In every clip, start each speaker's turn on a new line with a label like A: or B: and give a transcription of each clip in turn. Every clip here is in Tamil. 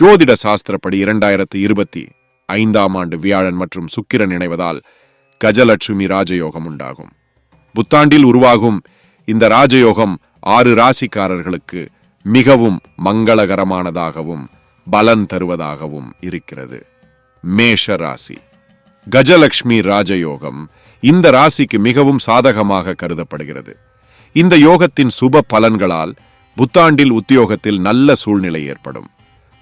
A: ஜோதிட சாஸ்திரப்படி இரண்டாயிரத்து இருபத்தி ஐந்தாம் ஆண்டு வியாழன் மற்றும் சுக்கிரன் இணைவதால் கஜலட்சுமி ராஜயோகம் உண்டாகும். புத்தாண்டில் உருவாகும் இந்த ராஜயோகம் ஆறு ராசிக்காரர்களுக்கு மிகவும் மங்களகரமானதாகவும் பலன் தருவதாகவும் இருக்கிறது. மேஷ ராசி. கஜலட்சுமி ராஜயோகம் இந்த ராசிக்கு மிகவும் சாதகமாக கருதப்படுகிறது. இந்த யோகத்தின் சுப பலன்களால் புத்தாண்டில் உத்தியோகத்தில் நல்ல சூழ்நிலை ஏற்படும்.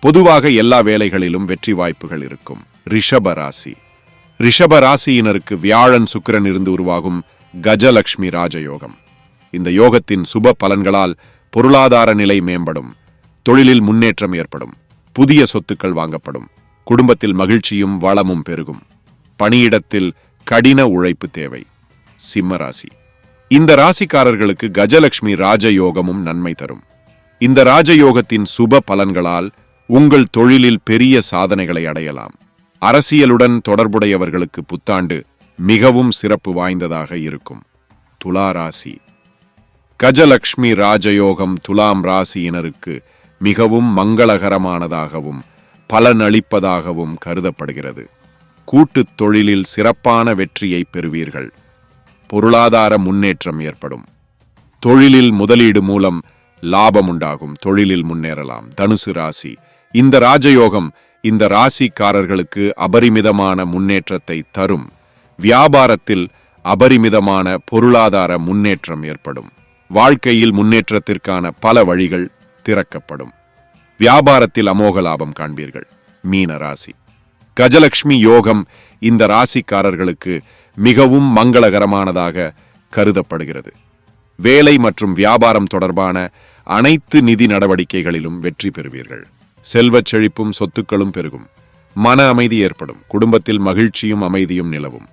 A: பொதுவாக எல்லா வேலைகளிலும் வெற்றி வாய்ப்புகள் இருக்கும். ரிஷபராசி ரிஷபராசியினருக்கு வியாழன் சுக்கிரன் இருந்து உருவாகும் கஜலக்ஷ்மி ராஜயோகம். இந்த யோகத்தின் சுப பலன்களால் பொருளாதார நிலை மேம்படும். தொழிலில் முன்னேற்றம் ஏற்படும். புதிய சொத்துக்கள் வாங்கப்படும். குடும்பத்தில் மகிழ்ச்சியும் வளமும் பெருகும். பணியிடத்தில் கடின உழைப்பு தேவை. சிம்ம ராசி. இந்த ராசிக்காரர்களுக்கு கஜலட்சுமி ராஜயோகமும் நன்மை தரும். இந்த ராஜயோகத்தின் சுப பலன்களால் உங்கள் தொழிலில் பெரிய சாதனைகளை அடையலாம். அரசியலுடன் தொடர்புடையவர்களுக்கு புத்தாண்டு மிகவும் சிறப்பு வாய்ந்ததாக இருக்கும். துலா ராசி. கஜலக்ஷ்மி ராஜயோகம் துலாம் ராசியினருக்கு மிகவும் மங்களகரமானதாகவும் பலனளிப்பதாகவும் கருதப்படுகிறது. கூட்டுத் தொழிலில் சிறப்பான வெற்றியை பெறுவீர்கள். பொருளாதார முன்னேற்றம் ஏற்படும். தொழிலில் முதலீடு மூலம் லாபம் உண்டாகும். தொழிலில் முன்னேறலாம். தனுசு ராசி. இந்த ராஜயோகம் இந்த ராசிக்காரர்களுக்கு அபரிமிதமான முன்னேற்றத்தை தரும். வியாபாரத்தில் அபரிமிதமான பொருளாதார முன்னேற்றம் ஏற்படும். வாழ்க்கையில் முன்னேற்றத்திற்கான பல வழிகள் திறக்கப்படும். வியாபாரத்தில் அமோக லாபம் காண்பீர்கள். மீன ராசி. கஜலட்சுமி யோகம் இந்த ராசிக்காரர்களுக்கு மிகவும் மங்களகரமானதாக கருதப்படுகிறது. வேலை மற்றும் வியாபாரம் தொடர்பான அனைத்து நிதி நடவடிக்கைகளிலும் வெற்றி பெறுவீர்கள். செல்வச் செழிப்பும் சொத்துக்களும் பெருகும். மன அமைதி ஏற்படும். குடும்பத்தில் மகிழ்ச்சியும் அமைதியும் நிலவும்.